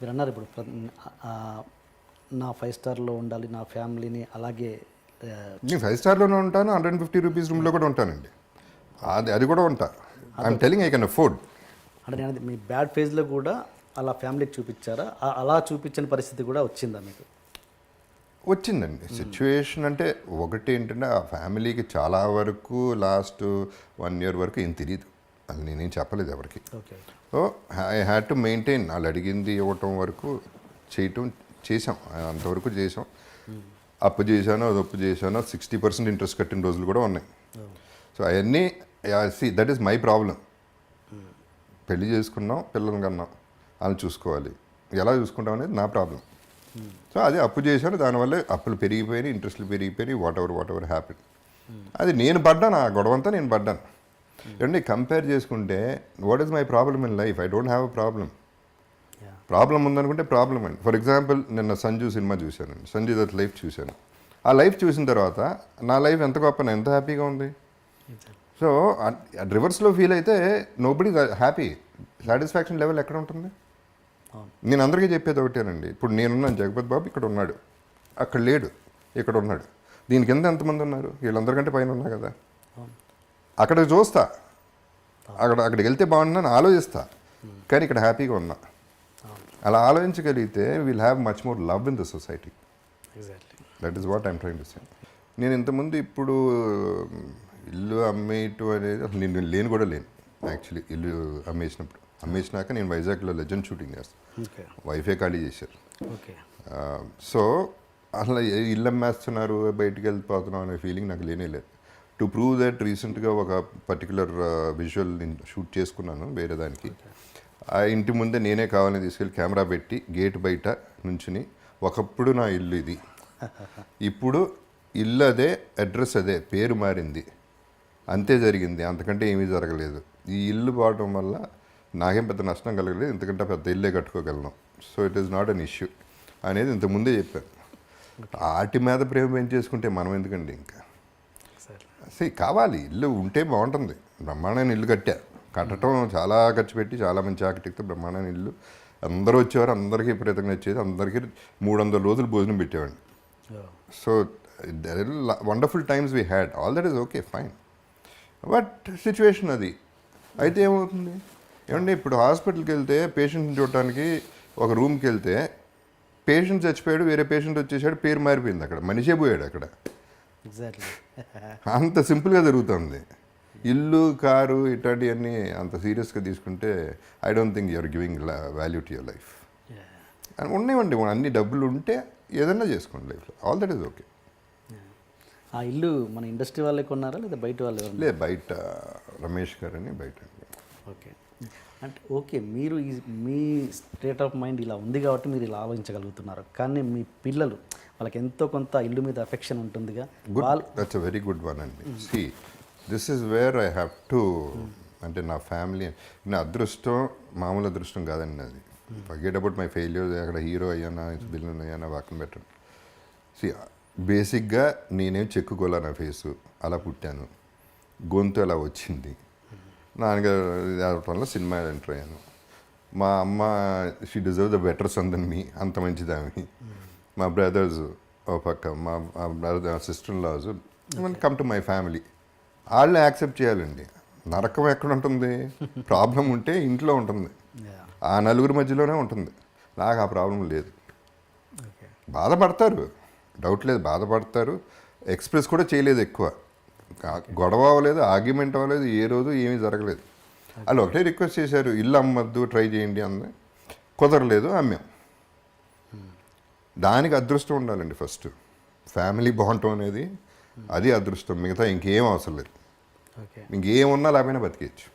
మీరు అన్నారు ఇప్పుడు నా ఫైవ్ స్టార్లో ఉండాలి నా ఫ్యామిలీని అలాగే నేను ఫైవ్ స్టార్లోనే ఉంటాను హండ్రెడ్ అండ్ ఫిఫ్టీ రూపీస్ రూమ్లో కూడా ఉంటానండి. అది అది కూడా ఉంటా. I'm telling I can afford అంటే నేను మీ బ్యాడ్ ఫేజ్లో కూడా అలా ఫ్యామిలీకి చూపించారా? అలా చూపించని పరిస్థితి కూడా వచ్చిందా మీకు? వచ్చిందండి. సిచ్యువేషన్ అంటే ఒకటి ఏంటంటే ఆ ఫ్యామిలీకి చాలా వరకు లాస్ట్ వన్ ఇయర్ వరకు ఏం తెలియదు అది నేనేం చెప్పలేదు ఎవరికి. So I had to maintain వాళ్ళు అడిగింది ఇవ్వటం వరకు చేయటం చేసాం అంతవరకు చేసాం అప్పు చేశాను అది అప్పు చేశాను సిక్స్టీ పర్సెంట్ ఇంట్రెస్ట్ కట్టిన రోజులు కూడా ఉన్నాయి. సో అవన్నీ see that is my problem పెళ్ళి చేసుకున్నాం పిల్లల్ని కన్నాం. వాళ్ళని చూసుకోవాలి. ఎలా చూసుకుంటాం అనేది నా ప్రాబ్లం సో అది అప్పు చేశాను. దానివల్ల అప్పులు పెరిగిపోయినాయి ఇంట్రెస్ట్లు పెరిగిపోయినాయి whatever whatever happy అది నేను పడ్డాను ఆ గొడవ అంతా నేను పడ్డాను. ఏమంటే కంపేర్ చేసుకుంటే what is my problem in life I don't have a problem problem ఉందనుకుంటే problem అండి. ఫర్ ఎగ్జాంపుల్ నిన్న సంజు సినిమా చూశాను. సంజు దత్ లైఫ్ చూశాను. ఆ లైఫ్ చూసిన తర్వాత నా లైఫ్ ఎంత గొప్ప ఎంత హ్యాపీగా ఉంది? సో రివర్స్లో ఫీల్ అయితే నోబడి హ్యాపీ సాటిస్ఫాక్షన్ లెవెల్ ఎక్కడ ఉంటుంది? నేను అందరికీ చెప్పేది ఒకటేనండి. ఇప్పుడు నేనున్నాను జగపతి బాబు ఇక్కడ ఉన్నాడు. అక్కడ లేడు ఇక్కడ ఉన్నాడు. దీని కింద ఎంతమంది ఉన్నారు? వీళ్ళందరికంటే పైన ఉన్నా కదా. అక్కడ చూస్తా. అక్కడ అక్కడికి వెళ్తే బాగుందని ఆలోచిస్తా. కానీ ఇక్కడ హ్యాపీగా ఉన్నా. అలా ఆలోచించగలిగితే will have much more love in the society that is what I'm trying to say నేను ఇంతకుముందు ఇప్పుడు ఇల్లు అమ్మేయటం అనేది అసలు నేను లేను కూడా లేను. యాక్చువల్లీ ఇల్లు అమ్మేసినప్పుడు. అమ్మేసినాక నేను వైజాగ్లో లెజెండ్ షూటింగ్ చేస్తాను వైఫై ఖాళీ చేశారు. ఓకే సో అసలు ఇల్లు అమ్మేస్తున్నారు బయటికి వెళ్ళిపోతున్నాం అనే ఫీలింగ్ నాకు లేనే లేదు. టు ప్రూవ్ దట్ రీసెంట్గా ఒక పర్టికులర్ విజువల్ నేను షూట్ చేసుకున్నాను వేరే దానికి. ఆ ఇంటి ముందే నేనే కావాలని తీసుకెళ్ళి కెమెరా పెట్టి గేట్ బయట నుంచుని ఒకప్పుడు నా ఇల్లు ఇది. ఇప్పుడు ఇల్లు అదే అడ్రస్ అదే పేరు మారింది. అంతే జరిగింది. అంతకంటే ఏమీ జరగలేదు. ఈ ఇల్లు పోవడం వల్ల నాకేం పెద్ద నష్టం కలగలేదు. ఎందుకంటే పెద్ద ఇల్లే కట్టుకోగలను. So it is not an issue అనేది ఇంత ముందే చెప్పాను. ఆటి మీద ప్రేమ పెంచేసుకుంటే మనం ఎందుకండి ఇంకా? అసలు కావాలి. ఇల్లు ఉంటే బాగుంటుంది. బ్రహ్మాండమైన ఇల్లు కట్టా. కట్టడం చాలా ఖర్చు పెట్టి చాలా మంచి ఆర్కిటెక్ట్ బ్రహ్మాండమైన ఇల్లు. అందరూ వచ్చేవారు అందరికీ విపరీతంగా వచ్చేది అందరికీ మూడు వందల రోజులు భోజనం పెట్టేవాడిని. So wonderful times we had all that is okay fine but situation అది. అయితే ఏమవుతుంది? ఏమంటే ఇప్పుడు హాస్పిటల్కి వెళ్తే పేషెంట్ని చూడటానికి ఒక రూమ్కి వెళ్తే పేషెంట్ చచ్చిపోయాడు వేరే పేషెంట్ వచ్చేసాడు పేరు మారిపోయింది అక్కడ. మనిషే పోయాడు అక్కడ. ఎగ్జాక్ట్లీ అంత సింపుల్గా జరుగుతుంది. ఇల్లు కారు ఇట్లాంటివన్నీ అంత సీరియస్గా తీసుకుంటే I don't think you're giving value to your life. అని ఉన్నాయండి అన్ని డబ్బులు ఉంటే ఏదన్నా చేసుకోండి లైఫ్లో. All that is okay. ఆ ఇల్లు మన ఇండస్ట్రీ వాళ్ళే కొన్నారా లేదా బయట వాళ్ళు ఎవరు లే బయట రమేష్ గారు అని బయట ఓకే. అంటే ఓకే మీరు ఈ మీ స్టేట్ ఆఫ్ మైండ్ ఇలా ఉంది కాబట్టి మీరు ఇలా ఆలోచించగలుగుతున్నారు. కానీ మీ పిల్లలు వాళ్ళకి ఎంతో కొంత ఇల్లు మీద అఫెక్షన్ ఉంటుందిగా. That's a very good one అండి see this is where I have to అంటే నా ఫ్యామిలీ నా అదృష్టం మామూలు అదృష్టం కాదండి అది ఫర్గెట్ అబౌట్ మై ఫెయిల్యూర్ అక్కడ హీరో అయ్యానా విలన్ అయ్యానా పక్కన పెట్టండి సి బేసిక్గా నేనేం చెక్కుకోలే నా ఫేసు అలా పుట్టాను. గొంతు అలా వచ్చింది. నాన్నగారు వల్ల సినిమా ఎంటర్ అయ్యాను. మా అమ్మ she deserve the better son than me అంత మంచిది ఆమె. మా బ్రదర్స్ ఓ పక్క మా brother sister laws come to my family వాళ్ళని యాక్సెప్ట్ చేయాలండి. నరకం ఎక్కడ ఉంటుంది? ప్రాబ్లం ఉంటే ఇంట్లో ఉంటుంది. ఆ నలుగురి మధ్యలోనే ఉంటుంది. నాకు ఆ ప్రాబ్లం లేదు. బాధపడతారు. డౌట్ లేదు బాధపడతారు. ఎక్స్ప్రెస్ కూడా చేయలేదు ఎక్కువ. గొడవ అవ్వలేదు ఆర్గ్యుమెంట్ అవ్వలేదు ఏ రోజు ఏమీ జరగలేదు. వాళ్ళు ఒకటే రిక్వెస్ట్ చేశారు ఇల్లు అమ్మద్దు ట్రై చేయండి అంది. కుదరలేదు అమ్మాం. దానికి అదృష్టం ఉండాలండి ఫస్ట్. ఫ్యామిలీ బాగుంటాం అనేది అది అదృష్టం మిగతా ఇంకేం అవసరం లేదు. ఇంకేమున్నా లేకపోయినా బతికేయచ్చు.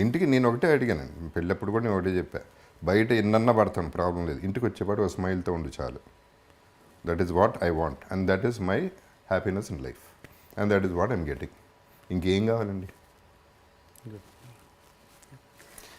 ఇంటికి నేను ఒకటే అడిగానండి పెళ్ళప్పుడు కూడా నేను ఒకటే చెప్పా బయట ఎన్నన్నా పడతాను ప్రాబ్లం లేదు. ఇంటికి వచ్చేపాటు ఒక స్మైల్తో ఉండు చాలు. That is what I want and that is my happiness in life and that is what I'm getting ఇంకేం కావాలండి?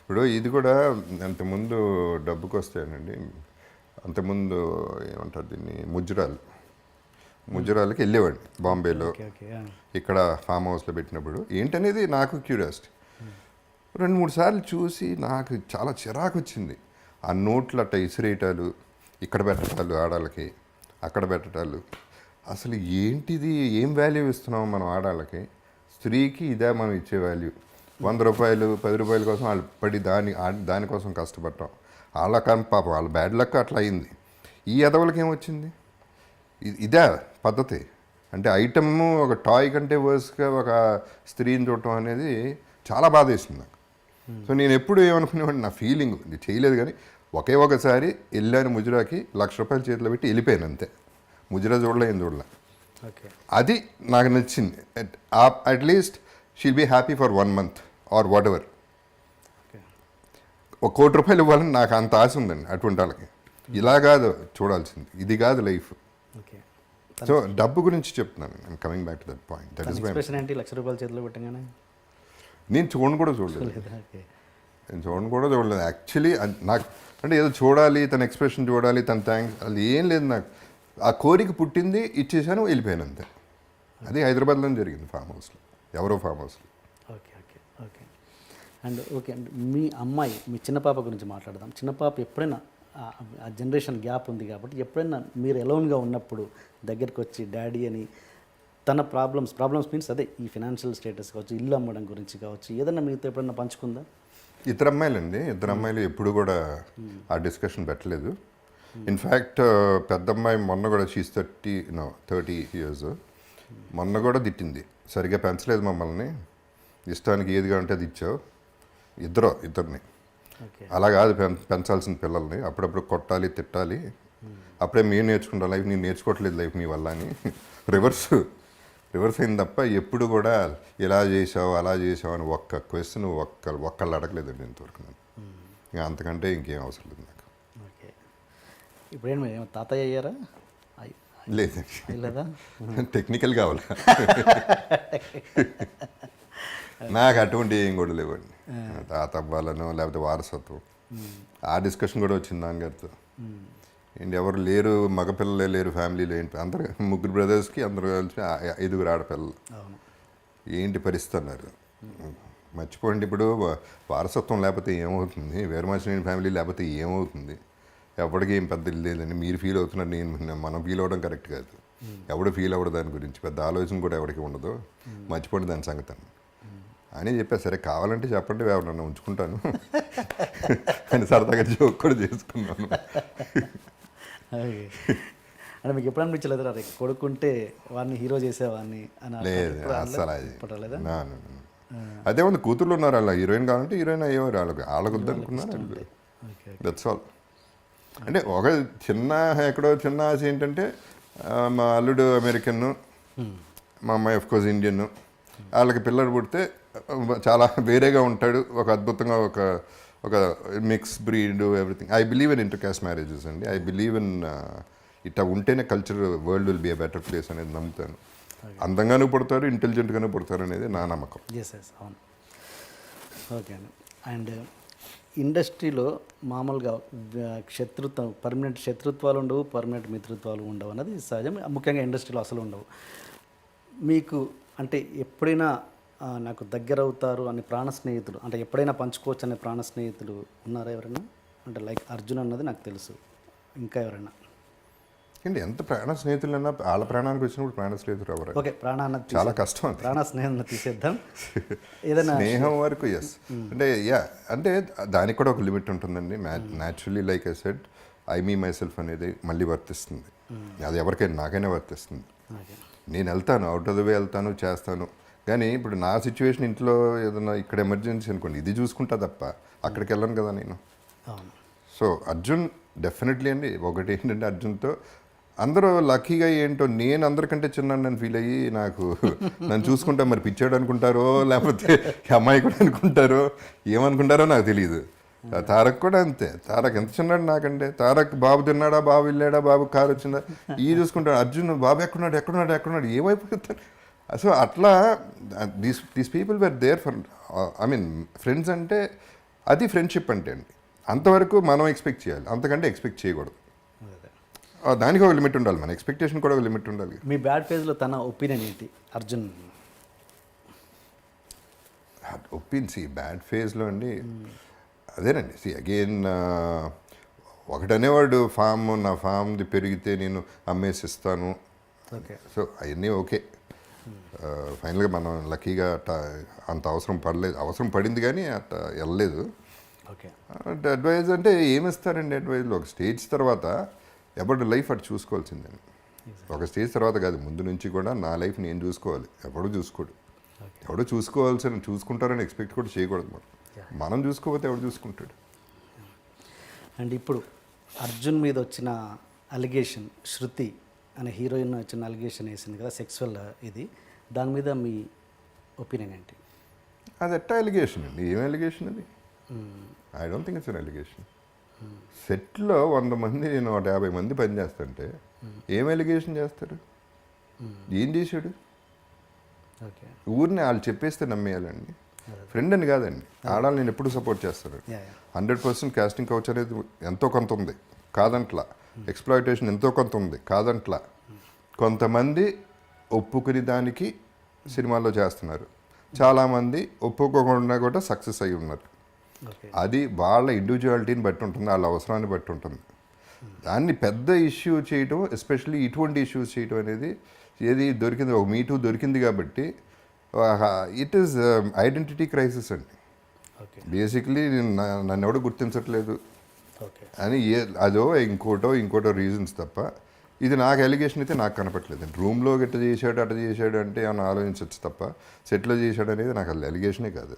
ఇప్పుడు ఇది కూడా అంతకుముందు డబ్బుకి వస్తాయనండి. అంతకుముందు ఏమంటారు దీన్ని? ముజ్జురాలు ముజ్జురాలకి వెళ్ళేవాడిని బాంబేలో. ఇక్కడ ఫామ్ హౌస్లో పెట్టినప్పుడు. ఏంటనేది నాకు క్యూరియాసిటీ. రెండు మూడు సార్లు చూసి నాకు చాలా చిరాకు వచ్చింది. ఆ నోట్లు అట్ట ఇసిరేయటాలు ఇక్కడ పెట్టటాలు ఆడాళ్ళకి అక్కడ పెట్టటాలు అసలు ఏంటిది? ఏం వాల్యూ ఇస్తున్నాం మనం ఆడాళ్ళకి? స్త్రీకి ఇదే మనం ఇచ్చే వాల్యూ వంద రూపాయలు పది రూపాయల కోసం వాళ్ళు పడి దాని దానికోసం కష్టపడటం వాళ్ళ కానీ పాపం వాళ్ళ బ్యాడ్ లక్ అట్లా అయింది. ఈ ఎదవలకి ఏమొచ్చింది? ఇదే పద్ధతి. అంటే ఐటమ్ ఒక టాయ్ కంటే వర్స్గా ఒక స్త్రీని చూడటం అనేది చాలా బాధ వేసింది నాకు సో నేను ఎప్పుడు ఏమనుకునేవాడిని? నా ఫీలింగ్ ఇది చేయలేదు కానీ ఒకే ఒకసారి వెళ్ళాను ముజరాకి లక్ష రూపాయలు చేతిలో పెట్టి వెళ్ళిపోయాను అంతే. ముజరా చూడలే ఏం చూడలే. అది నాకు నచ్చింది. At least she'll be happy for one month or whatever ఒక కోటి రూపాయలు ఇవ్వాలని నాకు అంత ఆశ ఉందండి అటువంటి వాళ్ళకి. ఇలా కాదు చూడాల్సింది. ఇది కాదు లైఫ్ ఓకే. సో డబ్బు గురించి చెప్తున్నాను. I'm coming back to that point that is లక్ష రూపాయలు చేతిలో పెట్టగానే? నేను చూడను కూడా చూడలేదు. నేను చూడను కూడా చూడలేదు. యాక్చువల్లీ నాకు అంటే ఏదో చూడాలి తన ఎక్స్ప్రెషన్ చూడాలి తన థ్యాంక్స్ అది ఏం లేదు నాకు. ఆ కోరిక పుట్టింది ఇచ్చేసాను వెళ్ళిపోయాను అంతే అది హైదరాబాద్లో జరిగింది ఫామ్ హౌస్లో. ఎవరో ఫామ్ హౌస్లో. Okay okay okay. And okay and మీ అమ్మాయి మీ చిన్న పాప గురించి మాట్లాడదాం. చిన్న పాప ఎప్పుడైనా ఆ- జనరేషన్ గ్యాప్ ఉంది కాబట్టి ఎప్పుడైనా మీరు ఎలోన్గా ఉన్నప్పుడు దగ్గరికి వచ్చి డాడీ అని తన ప్రాబ్లమ్స్ ప్రాబ్లమ్స్ మీన్స్ అదే ఈ ఫినాన్షియల్ స్టేటస్ కావచ్చు ఇల్లు అమ్మడం గురించి కావచ్చు ఏదైనా మీతో ఎప్పుడైనా పంచుకుందా? ఇద్దరు అమ్మాయిలండి. ఇద్దరు అమ్మాయిలు ఎప్పుడు కూడా ఆ డిస్కషన్ పెట్టలేదు. ఇన్ఫ్యాక్ట్ పెద్ద అమ్మాయి మొన్న కూడా she's thirty no thirty years మొన్న కూడా తిట్టింది. సరిగ్గా పెంచలేదు మమ్మల్ని. ఇష్టానికి ఏదిగా ఉంటే అది ఇచ్చావు. ఇద్దరు ఇద్దరిని. అలా కాదు పెం పెంచాల్సిన పిల్లల్ని. అప్పుడప్పుడు కొట్టాలి తిట్టాలి. అప్పుడే మేము నేర్చుకుంటాం లైఫ్. నేను నేర్చుకోవట్లేదు లైఫ్ నీ వల్ల అని. రివర్స్ రివర్స్ అయింది తప్ప ఎప్పుడు కూడా ఇలా చేసావు అలా చేసావు అని ఒక్క క్వశ్చన్ ఒక్క ఒక్కళ్ళు అడగలేదండి ఇంతవరకు నేను ఇంకా అంతకంటే ఇంకేం అవసరం లేదు. ఇప్పుడేం ఏమో తాతయ్య అయ్యారా? లేదండి అయ్యలేదా? టెక్నికల్ కావాలా నాకు అటువంటి ఏం కూడా లేవండి. తాత అవ్వాలను లేకపోతే వారసత్వం. ఆ డిస్కషన్ కూడా వచ్చింది నాన్నగారితో. ఏంటి ఎవరు లేరు మగపిల్లలే లేరు ఫ్యామిలీలో ఏంటి? అందరు ముగ్గురు బ్రదర్స్కి అందరు కలిసి ఐదుగురు ఆడపిల్లలు. ఏంటి పరిస్థితి అన్నారు. మర్చిపోండి ఇప్పుడు వారసత్వం లేకపోతే ఏమవుతుంది? వేరుమాసిన ఫ్యామిలీ లేకపోతే ఏమవుతుంది? ఎవరికి ఏం పెద్ద లేదండి. మీరు ఫీల్ అవుతున్నారు నేను మనం ఫీల్ అవ్వడం కరెక్ట్ కాదు. ఎవడు ఫీల్ అవ్వడు దాని గురించి. పెద్ద ఆలోచన కూడా ఎవరికి ఉండదు. మర్చిపోండి దాని సంగతి అని అని చెప్పారు సరే కావాలంటే చెప్పండి. ఎవరన్నా ఉంచుకుంటాను. అని సరదాగా జోక్ కూడా చేసుకున్నాను. అంటే మీకు ఎప్పుడు అనిపించలేదు? రే కొడుకుంటే వాడిని హీరో చేసేవాడిని అని లేదు? అస్సలు అది ఉంది. కూతుర్లు ఉన్నారు. అలా హీరోయిన్ కావాలంటే హీరోయిన్ అయ్యేవారు. వాళ్ళకి వాళ్ళకు వద్దనుకున్నారు దట్స్ ఆల్ అంటే ఒక చిన్న ఎక్కడో చిన్న ఆశ ఏంటంటే మా అల్లుడు అమెరికన్ మా అమ్మాయి ఆఫ్ కోర్స్ ఇండియన్ వాళ్ళకి పిల్లడు పుడితే చాలా వేరేగా ఉంటాడు ఒక అద్భుతంగా ఒక ఒక mix breed everything I believe in inter caste marriages అండి ఐ బిలీవ్ ఇన్ ఇట్లా ఉంటేనే culture world will be a better place అనేది నమ్ముతాను. అందంగానూ పుడతారు ఇంటెలిజెంట్గానూ పుడతారు అనేది నా నమ్మకం. ఎస్ ఎస్ అవును. ఓకే అండి. అండ్ ఇండస్ట్రీలో మామూలుగా శత్రుత్వం పర్మనెంట్ శత్రుత్వాలు ఉండవు పర్మనెంట్ మిత్రుత్వాలు ఉండవు అన్నది సహజం. ముఖ్యంగా ఇండస్ట్రీలో అసలు ఉండవు. మీకు అంటే ఎప్పుడైనా నాకు దగ్గర అవుతారు అని ప్రాణ స్నేహితులు అంటే ఎప్పుడైనా పంచుకోవచ్చు అనే ప్రాణ స్నేహితులు ఉన్నారా ఎవరైనా? అంటే లైక్ అర్జున్ అన్నది నాకు తెలుసు. ఇంకా ఎవరైనా? ఏంటి ఎంత ప్రాణ స్నేహితులన్నా వాళ్ళ ప్రాణానికి వచ్చినప్పుడు ప్రాణ స్నేహితులు ఎవరు? ఓకే ప్రాణ అన్నది తీసే- చాలా కష్టం అది. ప్రాణ స్నేహం తీసేద్దాం. ఏదైనా స్నేహం వరకు ఎస్ అంటే యా అంటే దానికి కూడా ఒక లిమిట్ ఉంటుందండి. Naturally like I said I me myself అనేది మళ్ళీ వర్తిస్తుంది. అది ఎవరికైనా నాకైనా వర్తిస్తుంది. నేను వెళ్తాను అవుట్ ఆఫ్ ద వే వెళ్తాను చేస్తాను. కానీ ఇప్పుడు నా సిచ్యువేషన్ ఇంట్లో ఏదైనా ఇక్కడ ఎమర్జెన్సీ అనుకోండి ఇది చూసుకుంటా తప్ప అక్కడికి వెళ్ళను కదా నేను. సో అర్జున్ డెఫినెట్లీ అండి. ఒకటి ఏంటంటే అర్జున్తో అందరూ లక్కీగా ఏంటో నేను అందరికంటే చిన్న నన్ను ఫీల్ అయ్యి నాకు నన్ను చూసుకుంటా మరి పిచ్చాడు అనుకుంటారో లేకపోతే అమ్మాయి కూడా అనుకుంటారో ఏమనుకుంటారో నాకు తెలియదు తారక్ కూడా అంతే. తారక్ ఎంత చిన్నాడు నాకంటే? తారక్ బాబు తిన్నాడా? బాబు వెళ్ళాడా? బాబు కారు వచ్చిందా? ఈ చూసుకుంటాడు. అర్జున్ బాబు ఎక్కడున్నాడు? ఎక్కడున్నాడు? ఎక్కడున్నాడు? ఏమైపోతాడు సో అట్లా these these people were there for I mean friends అంటే అది ఫ్రెండ్షిప్ అంటే అండి అంతవరకు మనం ఎక్స్పెక్ట్ చేయాలి. అంతకంటే ఎక్స్పెక్ట్ చేయకూడదు. దానికి ఒక లిమిట్ ఉండాలి. మన ఎక్స్పెక్టేషన్ కూడా ఒక లిమిట్ ఉండాలి. మీ బ్యాడ్ ఫేజ్లో తన ఒపీనియన్ ఏంటి? అర్జున్. ఒప్పించి బ్యాడ్ ఫేజ్లో అండి అదేనండి. సి అగైన్ ఒకటనేవాడు ఫామ్ నా ఫామ్ది పెరిగితే నేను అమ్మేసి ఇస్తాను ఓకే. సో అవన్నీ ఓకే ఫైనల్గా మనం లక్కీగా అట్ట అంత అవసరం పడలేదు. అవసరం పడింది కానీ అట్ట వెళ్ళలేదు. ఓకే అడ్వైజ్ అంటే ఏమిస్తారండి అడ్వైజ్లో ఒక స్టేజ్ తర్వాత ఎవరి లైఫ్ అటు చూసుకోవాల్సిందండి ఒక స్టేజ్ తర్వాత కాదు ముందు నుంచి కూడా నా లైఫ్ నేను చూసుకోవాలి. ఎవడు చూసుకోడు. ఎవడో చూసుకోవాల్సిన చూసుకుంటారని ఎక్స్పెక్ట్ కూడా చేయకూడదు మనం. మనం చూసుకోకపోతే ఎవడు చూసుకుంటాడు? అండ్ ఇప్పుడు అర్జున్ మీద వచ్చిన అలిగేషన్ శృతి అనే హీరోయిన్ వచ్చిన అలిగేషన్ వేసింది కదా సెక్సువల్ ఇది. దాని మీద మీ ఒపీనియన్ ఏంటి? అది ఎట్టా ఎలిగేషన్ అండి? ఏం ఎలిగేషన్ అది? I don't think it's an allegation సెట్లో వంద మంది నేను నూట యాభై మంది పని చేస్తుంటే ఏం ఎలిగేషన్ చేస్తారు? ఏం చేశాడు? ఊరిని వాళ్ళు చెప్పేస్తే నమ్మేయాలండి. ఫ్రెండ్ అని కాదండి. ఆడాలి నేను ఎప్పుడు సపోర్ట్ చేస్తాను. హండ్రెడ్ పర్సెంట్ కాస్టింగ్ కౌచ్ అనేది ఎంతో కొంత ఉంది. కాదంట్లా. ఎక్స్ప్లాయిటేషన్ ఎంతో కొంత ఉంది. కాదంట్లా. కొంతమంది ఒప్పుకుని దానికి సినిమాల్లో చేస్తున్నారు. చాలామంది ఒప్పుకోకుండా కూడా సక్సెస్ అయి ఉన్నారు. అది వాళ్ళ ఇండివిజువాలిటీని బట్టి ఉంటుంది వాళ్ళ అవసరాన్ని బట్టి ఉంటుంది. దాన్ని పెద్ద ఇష్యూ చేయటం ఎస్పెషల్లీ ఇటువంటి ఇష్యూస్ చేయటం అనేది ఏది దొరికింది ఒక మీటూ దొరికింది కాబట్టి ఇట్ ఈస్ ఐడెంటిటీ క్రైసిస్ అండి. బేసిక్లీ నన్ను ఎవడు గుర్తించట్లేదు. అని ఏ అదో ఇంకోటో ఇంకోటో రీజన్స్ తప్ప ఇది నాకు ఎలిగేషన్ అయితే నాకు కనపట్లేదు. రూమ్లో గట్ట చేశాడు అట్ట చేశాడు అంటే ఏమైనా ఆలోచించవచ్చు తప్ప సెట్లో చేశాడు అనేది నాకు అసలు ఎలిగేషనే కాదు.